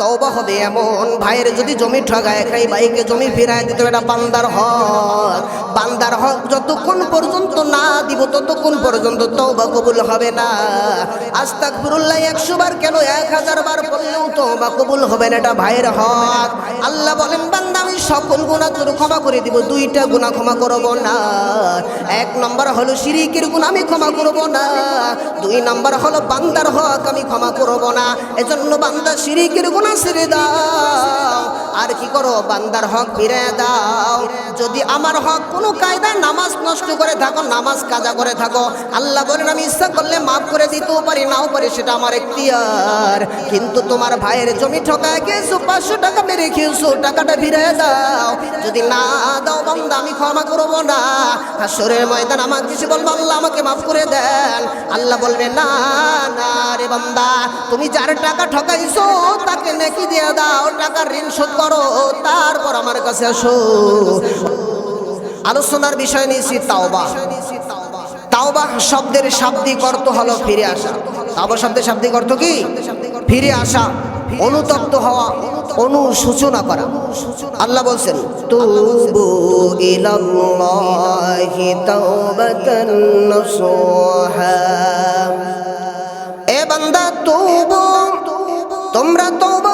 তওবা হবে এমন। ভাইয়ের যদি জমি ঠগায় খাই ভাইকে জমি ফিরায় দিতে এটা বান্দার হক। বান্দার হক যতক্ষণ পর্যন্ত না দিব, ততক্ষণ পর্যন্ত তওবা কবুল হবে না। আস্তাগফিরুল্লাহ, একশো বার কেন? এক হাজার বার পড়লেও তওবা কবুল হবে না, এটা ভাইয়ের হক। আল্লাহ বলেন, বান্দা, আমি সকল গুণা তোর ক্ষমা করে দিব, দুইটা গুণা ক্ষমা করব না। এক নম্বর হলো শিরিকের গুণ আমি ক্ষমা করব না। দুই নম্বর হলো বান্দার হক, আমি ক্ষমা করব না। এজন্য বান্দা শিরিকের গুণা ছেড়ে দাও। আর কি করো, বান্দার হক ফিরে দাও। যদি আমার হক কোনো কায়দায় নামাজ নষ্ট করে থাকো, নামাজ কাজা করে থাকো, আল্লাহ বলেন, আমি ইচ্ছা করলে মাফ করে দিতেও পারি, নাও পারি, সেটা আমার এখতিয়ার। কিন্তু তোমার ভাইয়ের জমি ঠকায় গেছো, পাঁচশো টাকা মেরে খেয়েছো, টাকাটা ফিরে দাও। যদি না দাও, বান্দা, আমি ক্ষমা করব না। হাসরের ময়দান, আমাকে কিছু বলব, আল্লাহ, আমাকে মাফ করে দেন। আল্লাহ বলবে, না না রে বান্দা, তুমি যার টাকা ঠকাইছো, তাকে নেকি দিয়ে দাও টাকার ঋণ শোধ করো, তারপর আমার কাছে আসো। আলোচনার বিষয় নিয়েছি তাওবা। তাওবা শব্দের শাব্দিক অর্থ হলো ফিরে আসা। তাওবা শব্দের শাব্দিক অর্থ কি? ফিরে আসা, অনুতপ্ত হওয়া, অনুসূচনা করা। আল্লাহ বলছেন, তুবু ইলাল্লাহি তাওবাতান নসুহা এ বান্দা, তুবু, তোমরা তওবা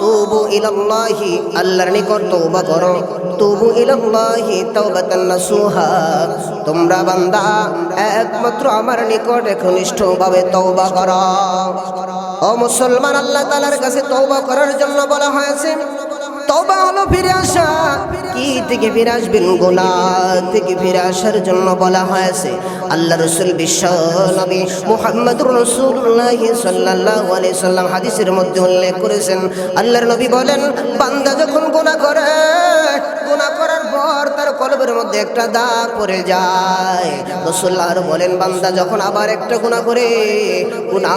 তুবু ইলাল্লাহি, আল্লাহর নিকট তওবা করো। তুবু ইলাল্লাহি তাওবাতান নাসুহা। তোমরা বান্দা, একমাত্র আমার নিকট একনিষ্ঠভাবে তওবা করো। ও মুসলমান, আল্লাহ তাআলার কাছে তওবা করার জন্য বলা হয়েছে তওবা হলো ফিরে আসা। কি থেকে ফিরে আসবেন গোলা? থেকে ফিরে আসার জন্য বলা হয়েছে, আল্লাহ রসুল বিশ্ব নবী মোহাম্মদ রসুল্লাহ সাল্লাল্লাহু আলি সাল্লাম হাদিসের মধ্যে উল্লেখ করেছেন। আল্লাহর নবী বলেন, বান্দা যখন গোনা করে করার পর তার কলবের মধ্যে একটা দাগ পড়ে যায়। রসুল্লাহর আরও বলেন, বান্দা যখন আবার একটা গুণা করে গুণা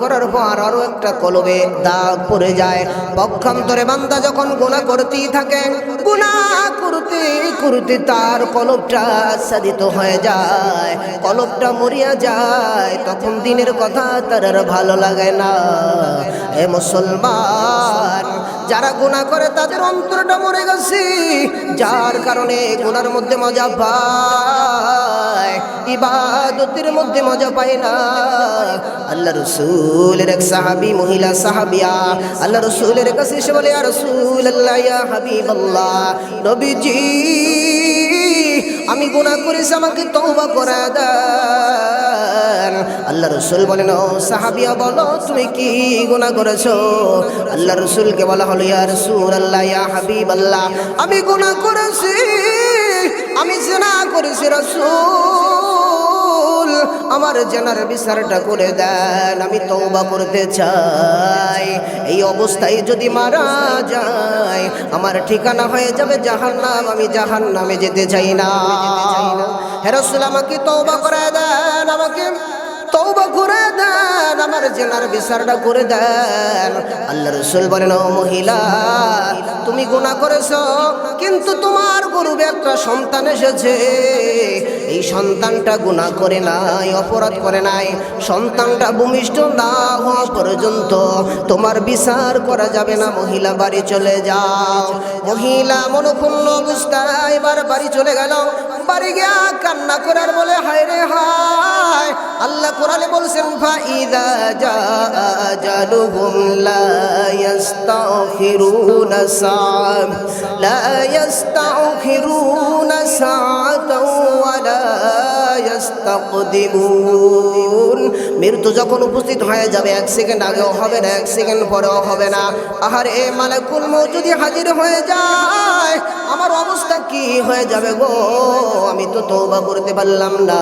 করার পর আরও একটা কলবে দাগ পড়ে যায়। পক্ষান্তরে বান্দা যখন গুণা করতেই থাকে গুণা করতে করতে তার কলবটা আচ্ছাদিত হয়ে যায়। কলবটা মরিয়া যায়, তখন দিনের কথা তার আর ভালো লাগে না। এ মুসলমান, যারা গুনাহ করে তাদের অন্তরটা মরে গেছে, যার কারণে গুনার মধ্যে মজা পায়, ইবাদতের মধ্যে মজা পায় না। আল্লাহ রসুলের এক সাহাবি, মহিলা সাহাবিয়া, আল্লাহ রসুলের কাছে বলে আর রসুল আল্লাহ হাবিব আল্লাহ নবীজি আমি গুণা করেছি, আমাকে তৌবা করা দেন। আল্লাহ রসুল বলেন, ও সাহাবিয়া, বলো, তুমি কি গুণা করেছ? আল্লাহ রসুলকে বলা হলো, ইয়া রসুল আল্লাহ ইয়া হাবিব আল্লাহ আমি গুণা করেছি, আমি জেনা করেছি, রসুল। আমার জেনার বিচারটা করে দেন, আমি তওবা করতে চাই। এই অবস্থায় যদি মারা যায়, আমার ঠিকানা হয়ে যাবে জাহান্নাম, আমি জাহান্নামে যেতে চাই না। হে রসুল, আমাকে তওবা করে দেন, আমাকে তওবা করে দেন, আমার জেনার বিচারটা করে দেন। আল্লাহ রসুল বলেন, ও মহিলা, তুমি গুণা করেছ, কিন্তু তোমার গরুবে একটা সন্তান এসেছে। এই সন্তানটা গুনাহ করে নাই, অপরাধ করে নাই। সন্তানটা ভূমিষ্ঠ না হওয়া পর্যন্ত তোমার বিচার করা যাবে না, মহিলা বাড়ি চলে যাও। মহিলা মনক্ষুণ্ণ অবস্থায় এবার বাড়ি চলে গেল। বাড়ি গিয়া কান্না করার বলে, হায় রে হায়! আল্লাহ কোরআনে বলছেন, ফাইদা লা মৃত্যু যখন উপস্থিত হয়ে যাবে, এক সেকেন্ড আগেও হবে না, এক সেকেন্ড পরেও হবে না। আহার, এ মালাকুল মৌ যদি হাজির হয়ে যায়, আমার অবস্থা কি হয়ে যাবে গো? আমি তো তৌবা করতে পারলাম না।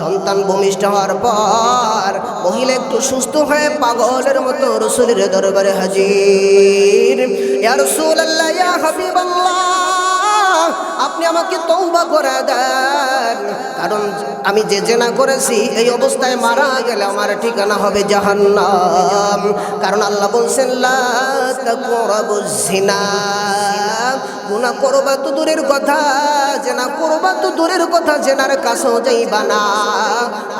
সন্তান ভূমিষ্ঠ হওয়ার পর মহিলা একটু সুস্থ হয়ে পাগলের মতো রসুলের দরবারে হাজির। ইয়া রাসূলুল্লাহ, ইয়া হাবিবাল্লাহ আপনি আমাকে তৌবা করে দেন। কারণ আমি যে জেনা করেছি, এই অবস্থায় মারা গেলে আমার ঠিকানা হবে জাহান্নাম। কারণ আল্লাহ বলছেন জিনা গুনাহ করবা তো দূরের কথা, জেনা করবা তো দূরের কথা, জেনার কাছেও যাইবা না।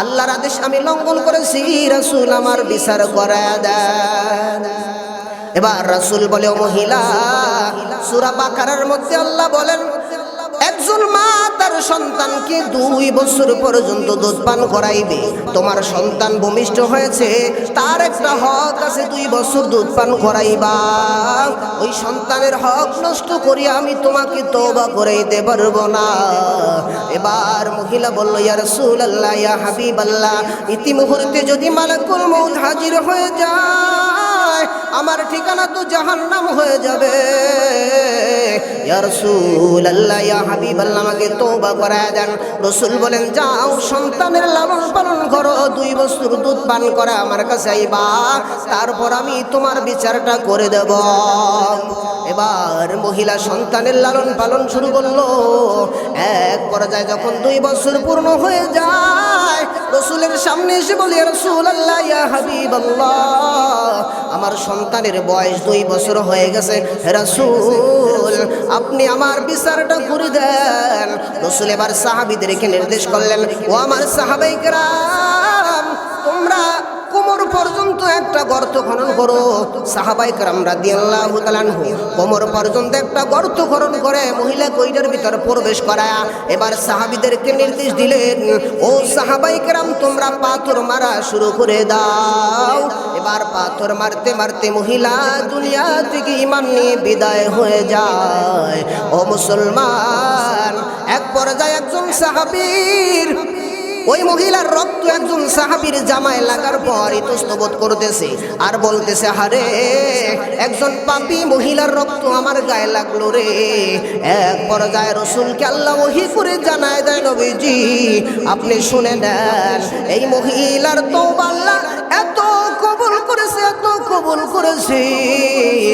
আল্লাহর আদেশ আমি লঙ্ঘন করেছি, রাসূল আমার বিচার করে দেন। এবার রাসূল বলে মহিলা, সূরা বাকারার মধ্যে আল্লাহ বলেন একজন মা তার সন্তানকে দুই বছর পর্যন্ত দুধ পান করাইবে। তোমার সন্তান ভূমিষ্ঠ হয়েছে, তার একটা হক আছে, দুই বছর দুধ পান করাইবা। ওই সন্তানের হক নষ্ট করি আমি তোমাকে তোবা করাইতে পারব না। এবার মহিলা বলল, ইয়া রাসূলুল্লাহ, ইয়া হাবিবাল্লাহ, ইতিমুহূর্তে যদি মালাকুল মউত হাজির হয়ে যায় আমার ঠিকানা তো জাহান নাম হয়ে যাবে। রাসূলুল্লাহ, ইয়া হাবিবাল্লাহ, আমাকে তওবা করায় দেন। রাসূল বলেন, যাও, সন্তানের লালন পালন করো, দুই বছর দুধ পান করে আমার কাছে তারপর আমি তোমার বিচারটা করে দেব। এবার মহিলা সন্তানের লালন পালন শুরু করল। এক পর্যায়ে যখন দুই বছর পূর্ণ হয়ে যায় রসুলের সামনে এসে বলি রসুল আল্লাহ ইয়া হাবিব আমার সন্তানের বয়স দুই বছর হয়ে গেছে। রসুল, আপনি আমার বিচারটা করে দেন। রসুল এবার সাহাবিদেরকে নির্দেশ করলেন, ও আমার সাহাবাইকরা পর্যন্ত একটা গর্ত খনন করো। সাহাবাই কারাম রাদিয়াল্লাহু তাআলাহু কোমর পর্যন্ত একটা গর্ত খনন করে, মহিলা কইটার ভিতর প্রবেশ করায়া এবার সাহাবিদেরকে নির্দেশ দিলেন, ও সাহাবাই কারাম, তোমরা পাথর মারা শুরু করে দাও। এবার পাথর মারতে মারতে মহিলা দুনিয়া থেকে ইমান নিয়ে বিদায় হয়ে যায়। ও মুসলমান, এক পর্যায়ে একজন সাহাবীর ওই মহিলার রক্ত একজন সাহাবীর জামায় লাগার পর ইতস্তবোধ করতেছে আর বলতেছে হারে একজন পাপী মহিলার রক্ত আমার গায়ে লাগল রে। এক পর্যায়ে রসুলকে আল্লাহ ওহি করে জানায় দেয় নবীজি, আপনি শুনে নেন, এই মহিলার তো আল্লাহ এত কবুল করেছে, এত কবুল করেছেন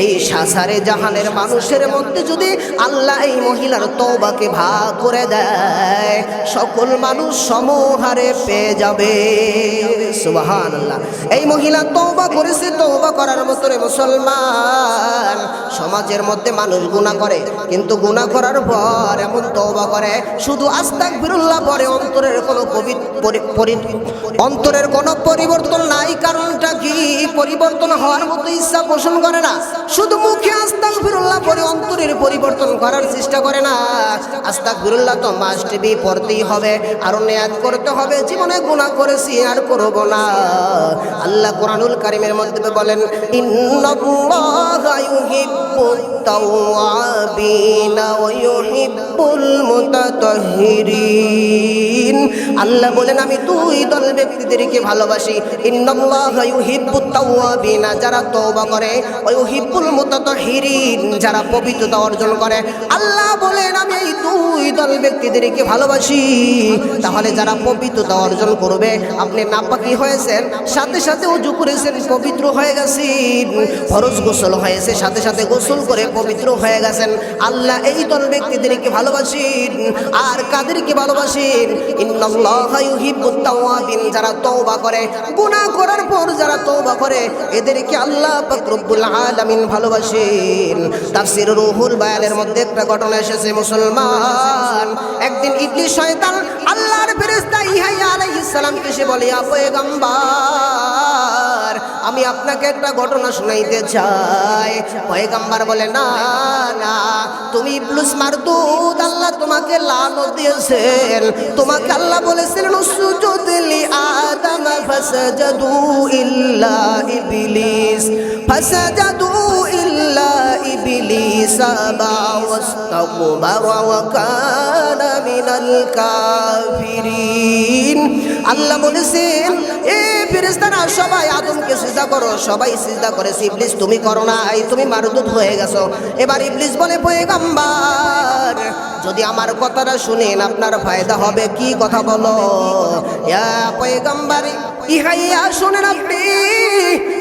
এই সাসারে জাহানের মানুষের মধ্যে যদি আল্লাহ এই মহিলার তওবাকে ভাগ করে দেয়, সকল মানুষ সমহারে পেয়ে যাবে। সুবাহান এই মহিলা তওবা করেছে, তওবা করার মতো মুসলমান। সমাজের মধ্যে মানুষ গুনাহ করে, কিন্তু গুনাহ করার পর এমন তওবা করে, শুধু আস্তাক বিরুল্লাহ পরে অন্তরের কোনো অন্তরের কোনো পরিবর্তন নাই, কারণটা কি? পরিবর্তন হওয়ার মতো ইচ্ছা পোষণ করে না। শুধু মুখে আস্তাক ফিরুল্লাহ পরে অন্তরের পরিবর্তন করার চেষ্টা করে না। আস্তাক ফিরুল্লাহ তো মাস্ট বি পড়তেই হবে, আরও নেয়াত করতে হবে, জীবনে গুনাহ করেছি, আর করব না। আল্লাহ কোরআনুল কারিমের মধ্যে বলেন, ইন্নাল্লাহা ইউহিব্বুত আল্লাহ বলেন, আমি দুই দল ব্যক্তিদেরকে ভালোবাসি। যারা তওবা করে। যারা পবিত্রতা অর্জন করে। আল্লাহ বলেন, আমি এই দুই দল ব্যক্তিদেরকে ভালোবাসি। তাহলে যারা পবিত্রতা অর্জন করবে, আপনি নাপাকি হয়েছেন, সাথে সাথে উজু করেছেন, পবিত্র হয়ে গেছেন। ফরজ গোসল হয়েছে, সাথে সাথে গোসল করে পবিত্র হয়ে গেছেন। আল্লাহ এই দল ব্যক্তিদেরকে ভালোবাসেন, আর কাদেরকে ভালোবাসেন? যারা করে করার পর যারা করে, এদেরকে আল্লাহ রুহুল মধ্যে একটা ঘটনা এসেছে, মুসলমান। একদিন শয়তান আল্লাহর সে বলে আমি আপনাকে একটা ঘটনা শুনাইতে চাই। পয়গম্বর বলে, না না, তুমি ইবলিস মারদুদ, আল্লাহ তোমাকে লানত দিয়েছেন। তোমাকে আল্লাহ বলেছিলেন সুজুদ লি আদম ফাসাজাদু ইল্লা ইবলিস। ফাসাজাদু আবা ওয়াস্তাকবারা ওয়া কানা মিনাল কাফিরিন আল্লাহ বলেছেন, এ ফেরেশতারা, সবাই আদমকে সিজদা করো, সবাই সিজদা করে। ইবলিস, তুমি করো না তুমি মারদুদ হয়ে গেছো। এবার ইবলিস বলে, পয়গম্বর, যদি আমার কথাটা শুনেন, আপনার ফায়দা হবে। কি কথা বলো? ইয়া পয়গম্বর ইহাইয়া শোনেন আপনি?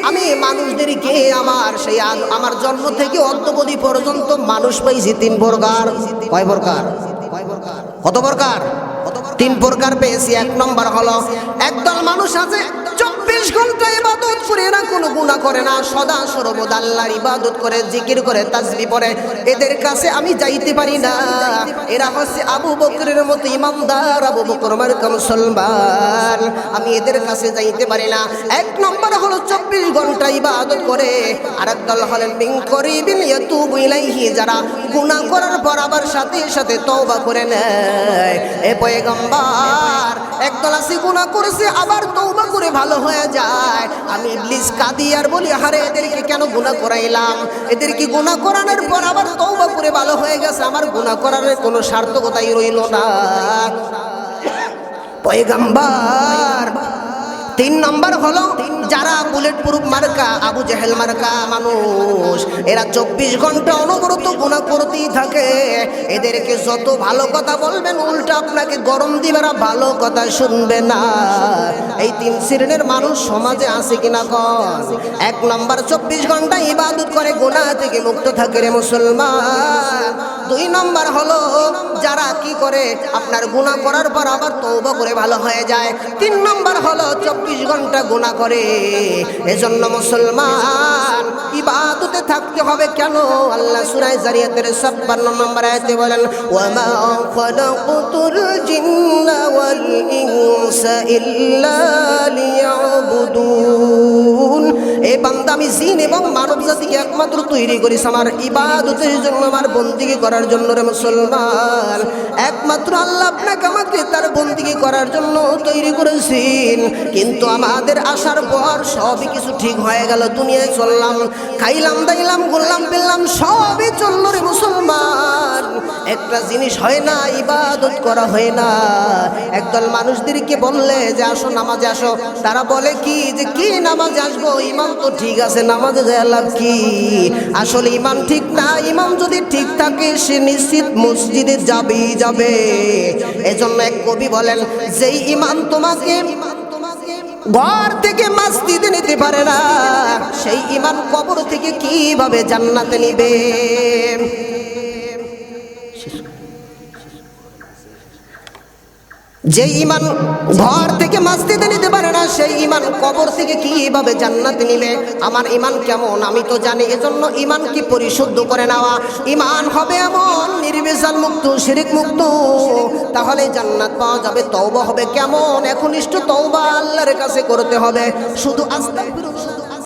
আমি মানুষদেরকে আমার সেই আমার জন্ম থেকে অন্তপদি পর্যন্ত মানুষ পাইছি তিন প্রকার। কয় প্রকার? কত প্রকার? তিন প্রকার পেয়েছি, এক নম্বর হলো একদল মানুষ আছে চব্বিশ ঘণ্টা ইবাদত করে এরা কোনো গুণা করে না, সদা সর্বদ আল্লাহর ইবাদত করে, জিকির করে, তাজবি পড়ে। এদের কাছে আমি যাইতে পারি না। এরা হচ্ছে আবু বকরের মতো ইমামদার, আবু বকর মার্কা মুসলমান। আমি এদের কাছে যাইতে পারি না। এক নম্বর হলো চব্বিশ ঘণ্টা ইবাদত করে। আর দল হলেন, মিন করিবিন ইয়াতুবু ইলাইহি যারা গুনাহ করার পর আবার সাথে সাথে তওবা করে নেয়। এ পয়গম্বর একদল আছে গুণা করেছে, আবার তৌবা করে ভালো হয়ে যায়। আমি ইবলিস কাঁদি আর বলি হারে এদেরকে কেন গুণা করাইলাম? এদেরকে গুণা করানোর পর আবার তৌবা করে ভালো হয়ে গেছে। আমার গুণা করার কোনো সার্থকতাই রইল না। পয়গাম্বার, তিন নম্বর হলো যারা বুলেট প্রুফ মার্কা, আবু জেহেল মার্কা মানুষ, এরা চব্বিশ ঘণ্টা অনবরত গুণা করতেই থাকে। এদেরকে যত ভালো কথা বলবেন, উল্টা আপনাকে গরম দিবেরা ভালো কথা শুনবে না। এই তিন শ্রেণির মানুষ সমাজে আছে কিনা কন? এক নম্বর চব্বিশ ঘণ্টা ইবাদত করে, গুণা থেকে মুক্ত থাকে রে মুসলমান। দুই নম্বর হলো, যারা কি করে, আপনার গুণা করার পর আবার তৌবা করে ভালো হয়ে যায়। তিন নম্বর হলো, চব্বিশ ঘণ্টা গুণা করে এজন্য মুসলমান ইবাদতে থাকতে হবে কেন? আল্লাহ সুরায় জারিয়াতের ছাপ্পান্ন নম্বর আয়াতে বলেন, ওয়ামা খালাকুতুল জিন্না ওয়াল ইনসা ইল্লা লিয়াবুদুন। এই বান্দা আমি জিন এবং মানব জাতিকে একমাত্র তৈরি করিস আমার ইবাদতের জন্য, আমার বন্দিগি করার জন্য রে মুসলমান। একমাত্র আল্লাহ আপনাকে আমাকে তার বন্দিগি করার জন্য তৈরি করেছেন। কিন্তু আমাদের আসার পর সবই কিছু ঠিক হয়ে গেল, দুনিয়ায় চললাম, খাইলাম, দাইলাম, ঘুরলাম পেলাম সবই চলল রে মুসলমান। একটা জিনিস হয় না, ইবাদত করা হয় না। একদল মানুষদেরকে বললে যে, আসো নামাজে আসো। তারা বলে কি যে, কি নামাজে আসব? ইমাম তো ঠিক আছে, নামাজে যায় লাভ কি? আসলে ইমাম ঠিক না, ইমাম যদি ঠিক থাকে, সে নিশ্চিত মসজিদে যাবেই যাবে। এজন্য এক কবি বলেন, যেই ইমাম তোমাকে ঘর থেকে মাসজিদে নিতে পারে না, সেই ইমান কবর থেকে কীভাবে জান্নাতে নিবে? যে ইমান ঘর থেকে মাসজিদে নিতে পারে না, সেই ইমান কবর থেকে কীভাবে জান্নাত নিবে? আমার ইমান কেমন? আমি তো জানি, এজন্য ইমান কি পরিশুদ্ধ করে নেওয়া? ইমান হবে এমন নির্বিশাল মুক্ত, শিরিক মুক্ত। তাহলে জান্নাত পাওয়া যাবে, তওবা হবে কেমন? এখন ইষ্ট তওবা আল্লাহর কাছে করতে হবে। শুধু শুধু